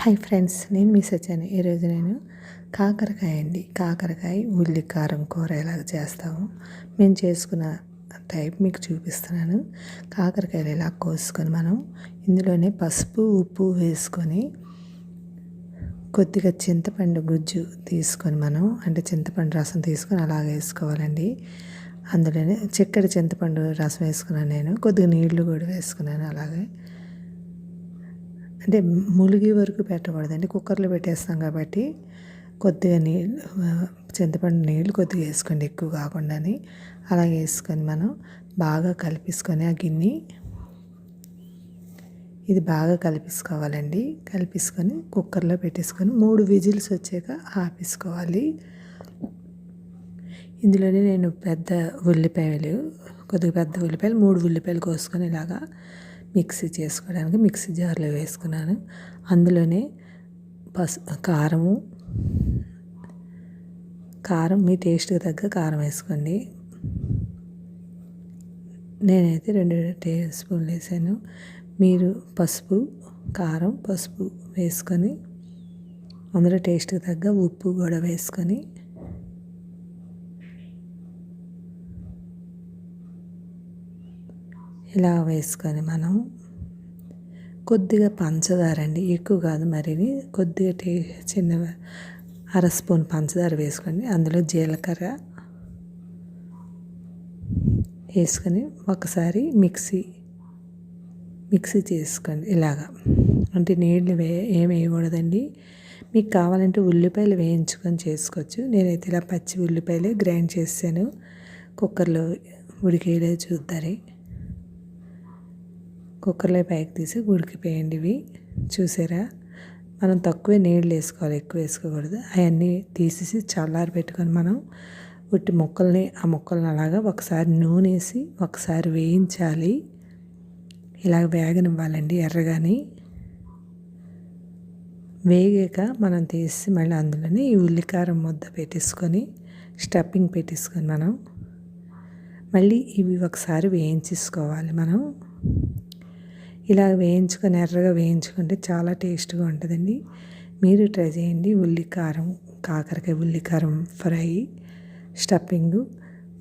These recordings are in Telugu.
హాయ్ ఫ్రెండ్స్ నేను మీ వచ్చాను ఈరోజు నేను కాకరకాయ అండి. కాకరకాయ ఉల్లి కారం కూర ఎలాగ చేస్తాము. మేము చేసుకున్న టైప్ మీకు చూపిస్తున్నాను. కాకరకాయలు ఇలా కోసుకొని మనం ఇందులోనే పసుపు ఉప్పు వేసుకొని కొద్దిగా చింతపండు గుజ్జు తీసుకొని మనం అంటే చింతపండు రసం తీసుకొని అలాగ వేసుకోవాలండి. అందులోనే చిక్కడి చింతపండు రసం వేసుకున్నాను నేను. కొద్దిగా నీళ్ళు కూడా వేసుకున్నాను అలాగే. అంటే ములిగి వరకు పెట్టకూడదండి కుక్కర్లో పెట్టేస్తాం కాబట్టి కొద్దిగా నీళ్ళు చింతపండు నీళ్ళు కొద్దిగా వేసుకోండి ఎక్కువ కాకుండాని. అలాగే వేసుకొని మనం బాగా కలిపేసుకొని ఆ గిన్నె ఇది బాగా కలిపేసుకోవాలండి. కలిపేసుకొని కుక్కర్లో పెట్టేసుకొని మూడు విజిల్స్ వచ్చాక ఆపేసుకోవాలి. ఇందులోనే నేను పెద్ద ఉల్లిపాయలు కొద్దిగా పెద్ద ఉల్లిపాయలు మూడు ఉల్లిపాయలు కోసుకొని ఇలాగా మిక్సీ చేసుకోవడానికి మిక్సీ జార్లో వేసుకున్నాను. అందులోనే పసు కారము కారం మీ టేస్ట్కి తగ్గ కారం వేసుకోండి. నేనైతే రెండు టేబుల్ స్పూన్లు వేసాను. మీరు పసుపు కారం పసుపు వేసుకొని అందులో టేస్ట్కి తగ్గ ఉప్పు కూడా వేసుకొని ఇలా వేసుకొని మనం కొద్దిగా పంచదార అండి ఎక్కువ కాదు మరి కొద్దిగా టే చిన్న అర స్పూన్ పంచదార వేసుకోండి అందులో జీలకర్ర వేసుకొని ఒకసారి మిక్సీ మిక్సీ చేసుకోండి ఇలాగా. అంటే నీళ్ళు వే ఏం వేయకూడదండి. మీకు కావాలంటే ఉల్లిపాయలు వేయించుకొని చేసుకోవచ్చు. నేనైతే ఇలా పచ్చి ఉల్లిపాయలే గ్రైండ్ చేసాను కుక్కర్లో ఉడికేదే చూద్దరే. కుక్కర్లో పైకి తీసి ఉడికిపోయండి ఇవి చూసారా? మనం తక్కువే నీళ్ళు వేసుకోవాలి ఎక్కువ వేసుకోకూడదు. అవన్నీ తీసేసి చల్లారి పెట్టుకొని మనం ఉట్టి ముక్కల్ని ఆ ముక్కల్ని అలాగా ఒకసారి నూనె వేసి ఒకసారి వేయించాలి. ఇలాగ వేగనివ్వాలండి ఎర్రగాని. వేగాక మనం తీసి మళ్ళీ అందులోనే ఈ ఉల్లికారం ముద్ద పెట్టేసుకొని స్టఫింగ్ పెట్టేసుకొని మనం మళ్ళీ ఇవి ఒకసారి వేయించేసుకోవాలి మనం. ఇలా వేయించుకొని ఎర్రగా వేయించుకుంటే చాలా టేస్ట్గా ఉంటుందండి. మీరు ట్రై చేయండి. ఉల్లి కారం కాకరకాయ ఉల్లి కారం ఫ్రై స్టఫింగ్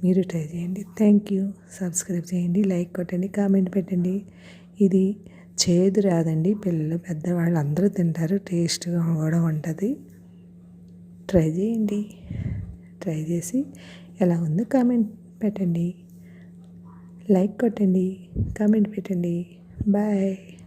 మీరు ట్రై చేయండి. Thank you. సబ్స్క్రైబ్ చేయండి. లైక్ కొట్టండి. కామెంట్ పెట్టండి. ఇది చేదు రాదండి. పిల్లలు పెద్దవాళ్ళు అందరూ తింటారు. టేస్ట్గా కూడా ఉంటుంది. ట్రై చేయండి. ట్రై చేసి ఎలా ఉందో కామెంట్ పెట్టండి. లైక్ కొట్టండి. కామెంట్ పెట్టండి. Bye.